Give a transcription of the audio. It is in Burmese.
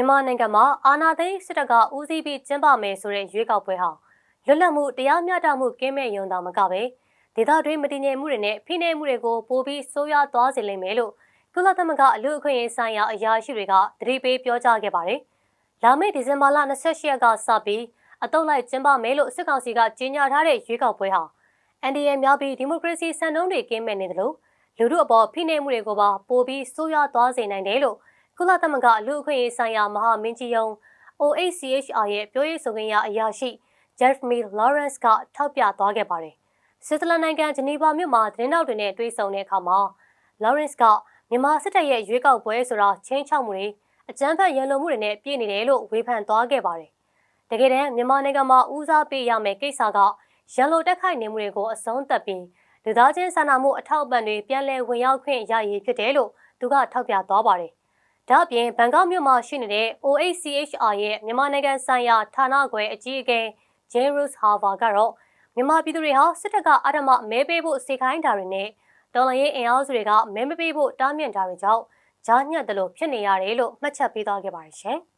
မြန်မာနိုင်ငံမှာအာဏာသိမ်းစစ်တပ်ကဦးစီးပြီးကျင်းပမယ်ဆိုတဲ့ရွေးကောက်ပွဲဟာလွတ်လပ်မှုတရားမျှတမှုကင်းမဲ့ရုံသာမကပဲဒေသတွင်းမတည်ငြိမ်မှုတွေနဲ့ဖိနှိပ်မှုတွေကိုပိုပြီးဆိုးရွားသွားစေလိမ့်မယ်လို့ကုလသမဂ္ဂအလို့အခွင့်အရေးဆိုင်ရာအရာရှိတွေကသတိပေးပြောကြားခဲ့ပါတယ်။လာမယ့်ဒီဇင်ဘာလ28ရက်ကစပြီးအတုံးလိုက်ကျင်းပမယ်လို့စစ်ကောင်စီကကြေညာထားတဲ့ရွေးကောက်ပွဲဟာ NDA များပြီးဒီမိုကရေစီစံနှုန်းတွေကင်းမဲ့နေတယ်လို့လူထုအပေါ်ဖိနှိပ်မှုတွေကိုပါပိုပြီးဆိုးရွားသွားစေနိုင်တယ်လို့ ကုလသမဂ္ဂလူအခွင့်အရေးဆိုင်ရာမဟာမင်းကြီးယုံ OHCHR ရဲ့ပြောရေးဆိုခွင့်ရအရာရှိ Jeremy Lawrence ကထောက်ပြသွားခဲ့ပါတယ်။ဆွစ်ဇာလန်နိုင်ငံဂျနီဗာမြို့မှာသတင်းတောက်တွေနဲ့တွေ့ဆုံတဲ့အခါမှာ Lawrence ကမြန်မာစစ်တပ်ရဲ့ရွေးကောက်ပွဲဆိုတာချင်းချောက်မှုတွေအကြမ်းဖက်ရန်လိုမှုတွေနဲ့ပြည့်နေတယ်လို့ဝေဖန်သွားခဲ့ပါတယ်။တကယ်တမ်းမြန်မာနိုင်ငံမှာဦးစားပေးရမယ့်ကိစ္စကရန်လိုတက်ခိုက်နေမှုတွေကိုအဆုံးသတ်ပြီးလူသားချင်းစာနာမှုအထောက်အပံ့တွေပြန်လည်ဝင်ရောက်ခွင့်ရရည်ဖြစ်တယ်လို့သူကထောက်ပြသွားပါတယ်။ ဒါ့အပြင်ဘန်ကောက်မြို့မှာရှိနေတဲ့ OHCHR ရဲ့မြန်မာနိုင်ငံဆိုင်ရာဌာနခွဲအကြီးအကဲ James Harver ကတော့မြန်မာပြည်သူတွေဟာစစ်တပ်ကအဓမ္မမဲပေးဖို့စေခိုင်းတာတွေနဲ့တော်လှန်ရေးအင်အားစုတွေကမဲမပေးဖို့တားမြစ်တာတွေကြောင့်ကြားညှက်တယ်လို့ဖြစ်နေရတယ်လို့မှတ်ချက်ပေးသွားခဲ့ပါတယ်ရှင်။